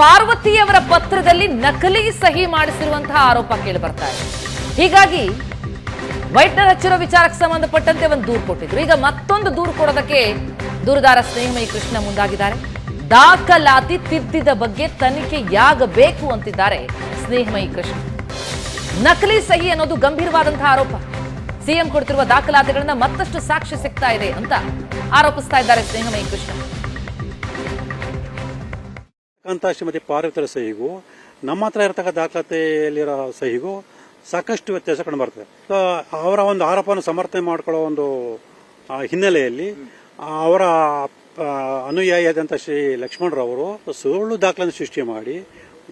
ಪಾರ್ವತಿಯವರ ಪತ್ರದಲ್ಲಿ ನಕಲಿ ಸಹಿ ಮಾಡಿಸಿರುವಂತಹ ಆರೋಪ ಕೇಳಿ ಬರ್ತಾ ಇದೆ. ಹೀಗಾಗಿ ವೈಟ್ನರ್ ಹಚ್ಚಿರೋ ವಿಚಾರಕ್ಕೆ ಸಂಬಂಧಪಟ್ಟಂತೆ ಒಂದು ದೂರು ಕೊಟ್ಟಿದ್ರು. ಈಗ ಮತ್ತೊಂದು ದೂರು ಕೊಡೋದಕ್ಕೆ ದೂರುದಾರ ಸ್ನೇಹಮಯಿ ಕೃಷ್ಣ ಮುಂದಾಗಿದ್ದಾರೆ. ದಾಖಲಾತಿ ತಿದ್ದಿದ ಬಗ್ಗೆ ತನಿಖೆಯಾಗಬೇಕು ಅಂತಿದ್ದಾರೆ ಸ್ನೇಹಮಯಿ ಕೃಷ್ಣ. ನಕಲಿ ಸಹಿ ಅನ್ನೋದು ಗಂಭೀರವಾದಂತಹ ಆರೋಪ. ಸಿಎಂ ಕೊಡ್ತಿರುವ ದಾಖಲಾತಿಗಳನ್ನ ಮತ್ತಷ್ಟು ಸಾಕ್ಷಿ ಸಿಗ್ತಾ ಇದೆ ಅಂತ ಆರೋಪಿಸ್ತಾ ಇದ್ದಾರೆ ಸ್ನೇಹಮಯಿ ಕೃಷ್ಣ. ಕಾಂತ ಶ್ರೀಮತಿ ಪಾರ್ವತಿಯ ಸಹಿಗೂ, ನಮ್ಮ ಹತ್ರ ಇರತಕ್ಕ ದಾಖಲಾತಿಯಲ್ಲಿರೋ ಸಹಿಗೂ ಸಾಕಷ್ಟು ವ್ಯತ್ಯಾಸ ಕಂಡು ಬರ್ತದೆ. ಅವರ ಒಂದು ಆರೋಪವನ್ನು ಸಮರ್ಥನೆ ಮಾಡ್ಕೊಳ್ಳೋ ಒಂದು ಹಿನ್ನೆಲೆಯಲ್ಲಿ ಅವರ ಅನುಯಾಯಿ ಅನುಯಾಯಿಯಾದಂಥ ಶ್ರೀ ಲಕ್ಷ್ಮಣರವರು ಸುಳ್ಳು ದಾಖಲೆಯನ್ನು ಸೃಷ್ಟಿ ಮಾಡಿ,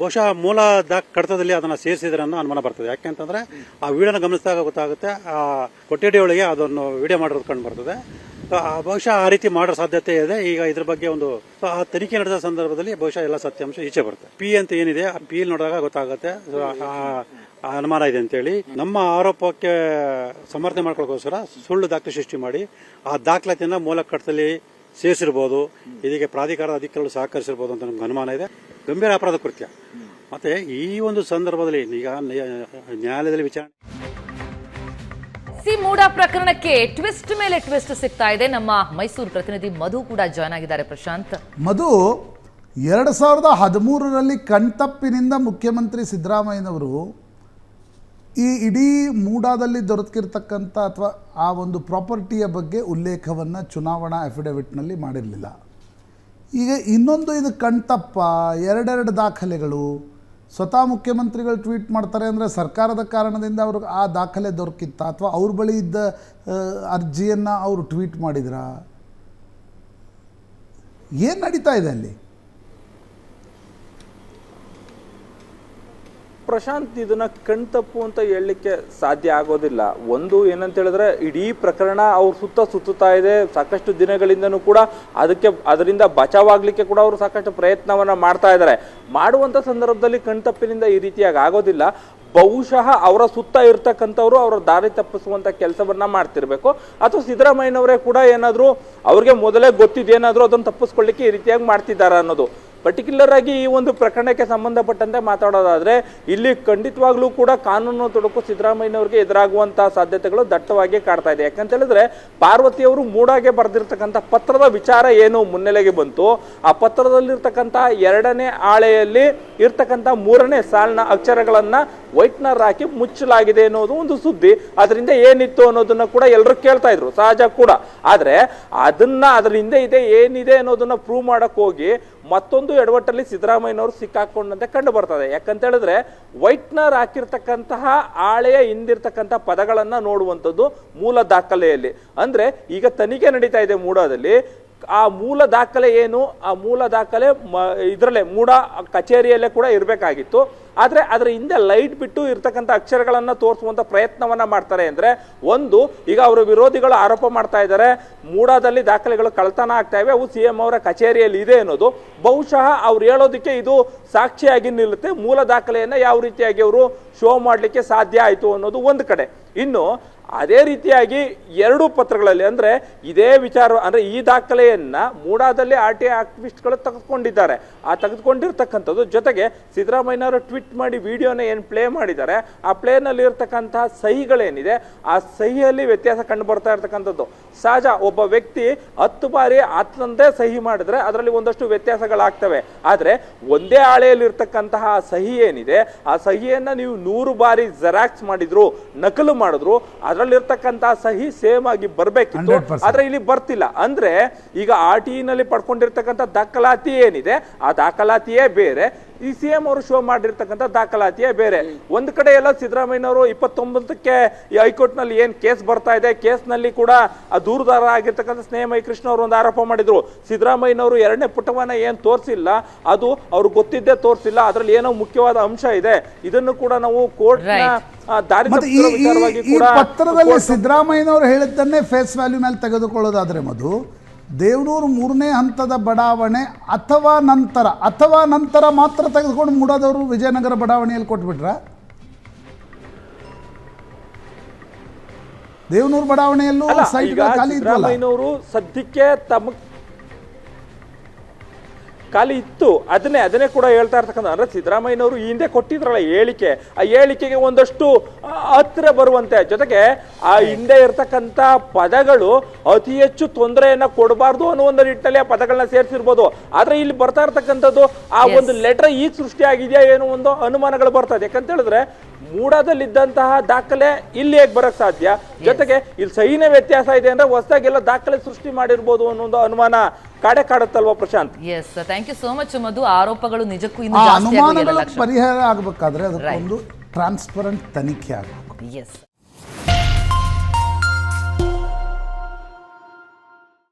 ಬಹುಶಃ ಮೂಲ ದಾಖ, ಕಡತದಲ್ಲಿ ಅದನ್ನು ಸೇರಿಸಿದ್ರೆ ಅನ್ನೋ ಅನುಮಾನ ಬರ್ತದೆ. ಯಾಕೆಂತಂದ್ರೆ ಆ ವಿಡಿಯೋನ ಗಮನಿಸಿದಾಗ ಗೊತ್ತಾಗುತ್ತೆ, ಆ ಕೊಠಡಿಯೊಳಗೆ ಅದನ್ನು ವಿಡಿಯೋ ಮಾಡಿರೋದು ಕಂಡು ಬರ್ತದೆ. ಬಹುಶಃ ಆ ರೀತಿ ಮಾಡೋ ಸಾಧ್ಯತೆ ಇದೆ. ಈಗ ಇದ್ರ ಬಗ್ಗೆ ಒಂದು, ಆ, ತನಿಖೆ ನಡೆದ ಸಂದರ್ಭದಲ್ಲಿ ಬಹುಶಃ ಎಲ್ಲ ಸತ್ಯಾಂಶ ಈಚೆ ಬರುತ್ತೆ. ಪಿ ಅಂತ ಏನಿದೆ, ಆ ಪಿ ನೋಡಿದಾಗ ಗೊತ್ತಾಗುತ್ತೆ. ಅನುಮಾನ ಇದೆ ಅಂತೇಳಿ. ನಮ್ಮ ಆರೋಪಕ್ಕೆ ಸಮರ್ಥನೆ ಮಾಡ್ಕೊಳ್ಳೋಕೋಸ್ಕರ ಸುಳ್ಳು ದಾಖಲೆ ಸೃಷ್ಟಿ ಮಾಡಿ, ಆ ದಾಖಲಾತಿಯನ್ನ ಮೂಲ ಕಟ್ಟದಲ್ಲಿ ಸೇರಿಸಿರ್ಬೋದು. ಇದಕ್ಕೆ ಪ್ರಾಧಿಕಾರದ ಅಧಿಕಾರಿಗಳು ಸಹಕರಿಸಿರ್ಬೋದು ಅಂತ ನಮ್ಗೆ ಅನುಮಾನ ಇದೆ. ಗಂಭೀರ ಅಪರಾಧ ಕೃತ್ಯ. ಮತ್ತೆ ಈ ಒಂದು ಸಂದರ್ಭದಲ್ಲಿ ಈಗ ನ್ಯಾಯ- ನ್ಯಾಯಾಲಯದಲ್ಲಿ ವಿಚಾರಣೆ ಸಿ ಮೂಡಾ ಪ್ರಕರಣಕ್ಕೆ ಟ್ವಿಸ್ಟ್ ಮೇಲೆ ಟ್ವಿಸ್ಟ್ ಸಿಗ್ತಾ ಇದೆ. ನಮ್ಮ ಮೈಸೂರು ಪ್ರತಿನಿಧಿ ಮಧು ಕೂಡ ಜಾಯ್ನ್ ಆಗಿದ್ದಾರೆ. ಪ್ರಶಾಂತ್. ಮಧು, ಎರಡು ಸಾವಿರದ ಹದಿಮೂರರಲ್ಲಿ ಕಣ್ತಪ್ಪಿನಿಂದ ಮುಖ್ಯಮಂತ್ರಿ ಸಿದ್ದರಾಮಯ್ಯನವರು ಈ ಇಡೀ ಮೂಡಾದಲ್ಲಿ ದೊರಕಿರ್ತಕ್ಕಂಥ ಅಥವಾ ಆ ಒಂದು ಪ್ರಾಪರ್ಟಿಯ ಬಗ್ಗೆ ಉಲ್ಲೇಖವನ್ನು ಚುನಾವಣಾ ಅಫಿಡವಿಟ್ನಲ್ಲಿ ಮಾಡಿರಲಿಲ್ಲ. ಈಗ ಇನ್ನೊಂದು ಇದು ಕಣ್ತಪ್ಪ, ಎರಡೆರಡು ದಾಖಲೆಗಳು. ಸ್ವತಃ ಮುಖ್ಯಮಂತ್ರಿಗಳು ಟ್ವೀಟ್ ಮಾಡ್ತಾರೆ ಅಂದರೆ ಸರ್ಕಾರದ ಕಾರಣದಿಂದ ಅವ್ರಿಗೆ ಆ ದಾಖಲೆ ದೊರಕಿತ್ತ ಅಥವಾ ಅವ್ರ ಬಳಿ ಇದ್ದ ಅರ್ಜಿಯನ್ನು ಅವರು ಟ್ವೀಟ್ ಮಾಡಿದ್ರಾ? ಏನು ನಡೀತಾ ಇದೆ ಅಲ್ಲಿ? ಪ್ರಶಾಂತ್ ಇದನ್ನ ಕಣ್ತಪ್ಪು ಅಂತ ಹೇಳಲಿಕ್ಕೆ ಸಾಧ್ಯ ಆಗೋದಿಲ್ಲ. ಒಂದು ಏನಂತ ಹೇಳಿದ್ರೆ ಇಡೀ ಪ್ರಕರಣ ಅವ್ರ ಸುತ್ತ ಸುತ್ತುತ್ತಾ ಇದೆ. ಸಾಕಷ್ಟು ದಿನಗಳಿಂದನೂ ಕೂಡ ಅದಕ್ಕೆ, ಅದರಿಂದ ಬಚಾವಾಗ್ಲಿಕ್ಕೆ ಕೂಡ ಅವರು ಸಾಕಷ್ಟು ಪ್ರಯತ್ನವನ್ನ ಮಾಡ್ತಾ ಇದ್ದಾರೆ. ಮಾಡುವಂತ ಸಂದರ್ಭದಲ್ಲಿ ಕಣ್ತಪ್ಪಿನಿಂದ ಈ ರೀತಿಯಾಗಿ ಆಗೋದಿಲ್ಲ. ಬಹುಶಃ ಅವರ ಸುತ್ತ ಇರ್ತಕ್ಕಂಥವ್ರು ಅವರ ದಾರಿ ತಪ್ಪಿಸುವಂತ ಕೆಲಸವನ್ನ ಮಾಡ್ತಿರ್ಬೇಕು. ಅಥವಾ ಸಿದ್ದರಾಮಯ್ಯನವರೇ ಕೂಡ ಏನಾದ್ರು ಅವ್ರಿಗೆ ಮೊದಲೇ ಗೊತ್ತಿದ್ದೇನಾದ್ರೂ ಅದನ್ನು ತಪ್ಪಿಸ್ಕೊಳ್ಳಿಕ್ಕೆ ಈ ರೀತಿಯಾಗಿ ಮಾಡ್ತಿದ್ದಾರೆ ಅನ್ನೋದು. ಪರ್ಟಿಕ್ಯುಲರ್ ಆಗಿ ಈ ಒಂದು ಪ್ರಕರಣಕ್ಕೆ ಸಂಬಂಧಪಟ್ಟಂತೆ ಮಾತಾಡೋದಾದ್ರೆ, ಇಲ್ಲಿ ಖಂಡಿತವಾಗ್ಲೂ ಕೂಡ ಕಾನೂನು ತೊಡಕು ಸಿದ್ದರಾಮಯ್ಯನವರಿಗೆ ಎದುರಾಗುವಂತಹ ಸಾಧ್ಯತೆಗಳು ದಟ್ಟವಾಗಿ ಕಾಡ್ತಾ ಇದೆ. ಯಾಕಂತ ಹೇಳಿದ್ರೆ ಪಾರ್ವತಿಯವರು ಮೂಡಾಗೆ ಬರೆದಿರ್ತಕ್ಕಂಥ ಪತ್ರದ ವಿಚಾರ ಏನು ಮುನ್ನೆಲೆಗೆ ಬಂತು, ಆ ಪತ್ರದಲ್ಲಿರ್ತಕ್ಕಂಥ ಎರಡನೇ ಆಳೆಯಲ್ಲಿ ಇರ್ತಕ್ಕಂಥ ಮೂರನೇ ಸಾಲಿನ ಅಕ್ಷರಗಳನ್ನ ವೈಟ್ನರ್ ಹಾಕಿ ಮುಚ್ಚಲಾಗಿದೆ ಅನ್ನೋದು ಒಂದು ಸುದ್ದಿ. ಅದರಿಂದ ಏನಿತ್ತು ಅನ್ನೋದನ್ನ ಕೂಡ ಎಲ್ಲರೂ ಕೇಳ್ತಾ ಇದ್ರು, ಸಹಜ ಕೂಡ. ಆದ್ರೆ ಅದನ್ನ ಅದ್ರ ಹಿಂದೆ ಇದೆ, ಏನಿದೆ ಅನ್ನೋದನ್ನ ಪ್ರೂವ್ ಮಾಡಕ್ ಹೋಗಿ ಮತ್ತೊಂದು ಎಡವಟ್ಟಲ್ಲಿ ಸಿದ್ದರಾಮಯ್ಯನವರು ಸಿಕ್ಕಾಕೊಂಡಂತೆ ಕಂಡು ಬರ್ತದೆ. ಯಾಕಂತ ಹೇಳಿದ್ರೆ ವೈಟ್ನರ್ ಹಾಕಿರ್ತಕ್ಕಂತಹ ಆಳೆಯ ಹಿಂದಿರ್ತಕ್ಕಂತಹ ಪದಗಳನ್ನ ನೋಡುವಂಥದ್ದು ಮೂಲ ದಾಖಲೆಯಲ್ಲಿ. ಅಂದ್ರೆ ಈಗ ತನಿಖೆ ನಡೀತಾ ಇದೆ ಮೂಡಾದಲ್ಲಿ. ಆ ಮೂಲ ದಾಖಲೆ ಏನು? ಆ ಮೂಲ ದಾಖಲೆ ಮ, ಇದರಲ್ಲೇ ಮೂಡ ಕಚೇರಿಯಲ್ಲೇ ಕೂಡ ಇರಬೇಕಾಗಿತ್ತು. ಆದರೆ ಅದರ ಹಿಂದೆ ಲೈಟ್ ಬಿಟ್ಟು ಇರ್ತಕ್ಕಂಥ ಅಕ್ಷರಗಳನ್ನು ತೋರಿಸುವಂಥ ಪ್ರಯತ್ನವನ್ನು ಮಾಡ್ತಾರೆ ಅಂದರೆ, ಒಂದು, ಈಗ ಅವರ ವಿರೋಧಿಗಳು ಆರೋಪ ಮಾಡ್ತಾ ಇದ್ದಾರೆ, ಮೂಡಾದಲ್ಲಿ ದಾಖಲೆಗಳು ಕಳ್ತನ ಆಗ್ತಾ ಇವೆ, ಅವು ಸಿ ಎಂ ಅವರ ಕಚೇರಿಯಲ್ಲಿ ಇದೆ ಅನ್ನೋದು. ಬಹುಶಃ ಅವ್ರು ಹೇಳೋದಕ್ಕೆ ಇದು ಸಾಕ್ಷಿಯಾಗಿ ನಿಲ್ಲುತ್ತೆ, ಮೂಲ ದಾಖಲೆಯನ್ನು ಯಾವ ರೀತಿಯಾಗಿ ಅವರು ಶೋ ಮಾಡಲಿಕ್ಕೆ ಸಾಧ್ಯ ಆಯಿತು ಅನ್ನೋದು ಒಂದು ಕಡೆ. ಇನ್ನು ಅದೇ ರೀತಿಯಾಗಿ ಎರಡು ಪತ್ರಗಳಲ್ಲಿ ಅಂದರೆ ಇದೇ ವಿಚಾರ ಅಂದರೆ ಈ ದಾಖಲೆಯನ್ನು ಮೂಡಾದಲ್ಲಿ ಆರ್ ಟಿ ಆಕ್ಟಿವಿಸ್ಟ್ಗಳು ತೆಗೆದುಕೊಂಡಿದ್ದಾರೆ. ಆ ತೆಗೆದುಕೊಂಡಿರ್ತಕ್ಕಂಥದ್ದು ಜೊತೆಗೆ ಸಿದ್ದರಾಮಯ್ಯನವರು ಟ್ವೀಟ್ ಮಾಡಿ ವಿಡಿಯೋನ ಏನು ಪ್ಲೇ ಮಾಡಿದ್ದಾರೆ. ಆ ಪ್ಲೇನಲ್ಲಿ ಇರತಕ್ಕಂತಹ ಸಹಿಗಳೇನಿದೆ, ಆ ಸಹಿಯಲ್ಲಿ ವ್ಯತ್ಯಾಸ ಕಂಡು ಬರ್ತಾ ಇರ್ತಕ್ಕಂಥದ್ದು. ಸಹಜ ಒಬ್ಬ ವ್ಯಕ್ತಿ ಹತ್ತು ಬಾರಿ ಆತನಂದೇ ಸಹಿ ಮಾಡಿದ್ರೆ ಅದರಲ್ಲಿ ಒಂದಷ್ಟು ವ್ಯತ್ಯಾಸಗಳಾಗ್ತವೆ. ಆದರೆ ಒಂದೇ ಹಾಳೆಯಲ್ಲಿ ಇರ್ತಕ್ಕಂತಹ ಸಹಿ ಏನಿದೆ, ಆ ಸಹಿಯನ್ನು ನೀವು ನೂರು ಬಾರಿ ಜೆರಾಕ್ಸ್ ಮಾಡಿದ್ರು, ನಕಲು ಮಾಡಿದ್ರು ಅದರಲ್ಲಿರ್ತಕ್ಕಂತಹ ಸಹಿ ಸೇಮ್ ಆಗಿ ಬರ್ಬೇಕಿತ್ತು. 100%. ಆದ್ರೆ ಇಲ್ಲಿ ಬರ್ತಿಲ್ಲ. ಅಂದ್ರೆ ಈಗ ಆರ್ ಟಿ ನಲ್ಲಿ ಪಡ್ಕೊಂಡಿರ್ತಕ್ಕಂಥ ದಾಖಲಾತಿ ಏನಿದೆ? ಆ ದಾಖಲಾತಿಯೇ ಬೇರೆ. ಈ ಸಿ ಎಂ ಅವರು ಶೋ ಮಾಡಿರ್ತಕ್ಕಂಥ ದಾಖಲಾತಿಯೇ ಬೇರೆ. ಒಂದ್ ಕಡೆ ಎಲ್ಲ ಸಿದ್ದರಾಮಯ್ಯನವರು ಇಪ್ಪತ್ತೊಂಬತ್ತಕ್ಕೆ ಈ ಹೈಕೋರ್ಟ್ನಲ್ಲಿ ಏನ್ ಕೇಸ್ ಬರ್ತಾ ಇದೆ ಕೇಸ್ನಲ್ಲಿ ಕೂಡ ಆ ದೂರದಾರ ಆಗಿರ್ತಕ್ಕಂಥ ಸ್ನೇಹಮೈ ಕೃಷ್ಣ ಅವರು ಒಂದು ಆರೋಪ ಮಾಡಿದ್ರು. ಸಿದ್ದರಾಮಯ್ಯನವರು ಎರಡನೇ ಪುಟವನ್ನ ಏನ್ ತೋರಿಸಿಲ್ಲ ಅದು ಅವ್ರು ಗೊತ್ತಿದ್ದೇ ತೋರಿಸಿಲ್ಲ ಅದ್ರಲ್ಲಿ ಏನೋ ಮುಖ್ಯವಾದ ಅಂಶ ಇದೆ. ಇದನ್ನು ಕೂಡ ನಾವು ಕೋರ್ಟ್ ಸಿದ್ದರಾಮಯ್ಯನವರು ಹೇಳಿದ್ದನ್ನೇ ಫೇಸ್ ವ್ಯಾಲ್ಯೂ ಮೇಲೆ ತೆಗೆದುಕೊಳ್ಳೋದಾದ್ರೆ ಮಧು ದೇವನೂರು ಮೂರನೇ ಹಂತದ ಬಡಾವಣೆ ಅಥವಾ ನಂತರ ಅಥವಾ ನಂತರ ಮಾತ್ರ ತೆಗೆದುಕೊಂಡು ಮೂಡದವರು ವಿಜಯನಗರ ಬಡಾವಣೆಯಲ್ಲಿ ಕೊಟ್ಬಿಟ್ರ? ದೇವನೂರು ಬಡಾವಣೆಯಲ್ಲೂ ಸೈಟ್ಗಳು ಖಾಲಿ ಸದ್ಯಕ್ಕೆ ತಮ್ಮ ಖಾಲಿ ಇತ್ತು. ಅದನ್ನೇ ಅದನ್ನೇ ಕೂಡ ಹೇಳ್ತಾ ಇರ್ತಕ್ಕಂಥ ಅಂದ್ರೆ ಸಿದ್ದರಾಮಯ್ಯನವರು ಈ ಹಿಂದೆ ಕೊಟ್ಟಿದ್ರಲ್ಲ ಹೇಳಿಕೆ. ಆ ಹೇಳಿಕೆಗೆ ಒಂದಷ್ಟು ಹತ್ತಿರ ಬರುವಂತೆ. ಜೊತೆಗೆ ಆ ಹಿಂದೆ ಇರ್ತಕ್ಕಂಥ ಪದಗಳು ಅತಿ ಹೆಚ್ಚು ತೊಂದರೆಯನ್ನ ಕೊಡಬಾರ್ದು ಅನ್ನೋ ಒಂದು ನಿಟ್ಟಿನಲ್ಲಿ ಆ ಪದಗಳನ್ನ ಸೇರಿಸಿರ್ಬೋದು. ಆದ್ರೆ ಇಲ್ಲಿ ಬರ್ತಾ ಇರ್ತಕ್ಕಂಥದ್ದು ಆ ಒಂದು ಲೆಟರ್ ಈಗ ಸೃಷ್ಟಿಯಾಗಿದೆಯಾ ಏನೋ ಒಂದು ಅನುಮಾನಗಳು ಬರ್ತದೆ ಯಾಕಂತ ಹೇಳಿದ್ರೆ ಮೂಡಾದಲ್ಲಿದ್ದಂತಹ ದಾಖಲೆ ಇಲ್ಲಿ ಹೇಗೆ ಬರಕ್ ಸಾಧ್ಯ? ಜೊತೆಗೆ ಇಲ್ಲಿ ಸೈನ್ಯ ವ್ಯತ್ಯಾಸ ಇದೆ ಅಂದ್ರೆ ಹೊಸದಾಗೆಲ್ಲ ದಾಖಲೆ ಸೃಷ್ಟಿ ಮಾಡಿರ್ಬೋದು ಅನ್ನೋ ಒಂದು ಅನುಮಾನ. ಕಾಡೆ ಕಾಡುತ್ತಲ್ವಾ Prashanth. Yes thank you so much Madhu. ಆರೋಪಗಳು ನಿಜಕ್ಕೂ ಇನ್ನು ಜಾಸ್ತಿ ಪರಿಹಾರ ಆಗಬೇಕಾದ್ರೆ ಅದಕ್ಕೊಂದು ಟ್ರಾನ್ಸ್ಪರೆಂಟ್ ತನಿಖೆ ಆಗಬೇಕು. ಎಸ್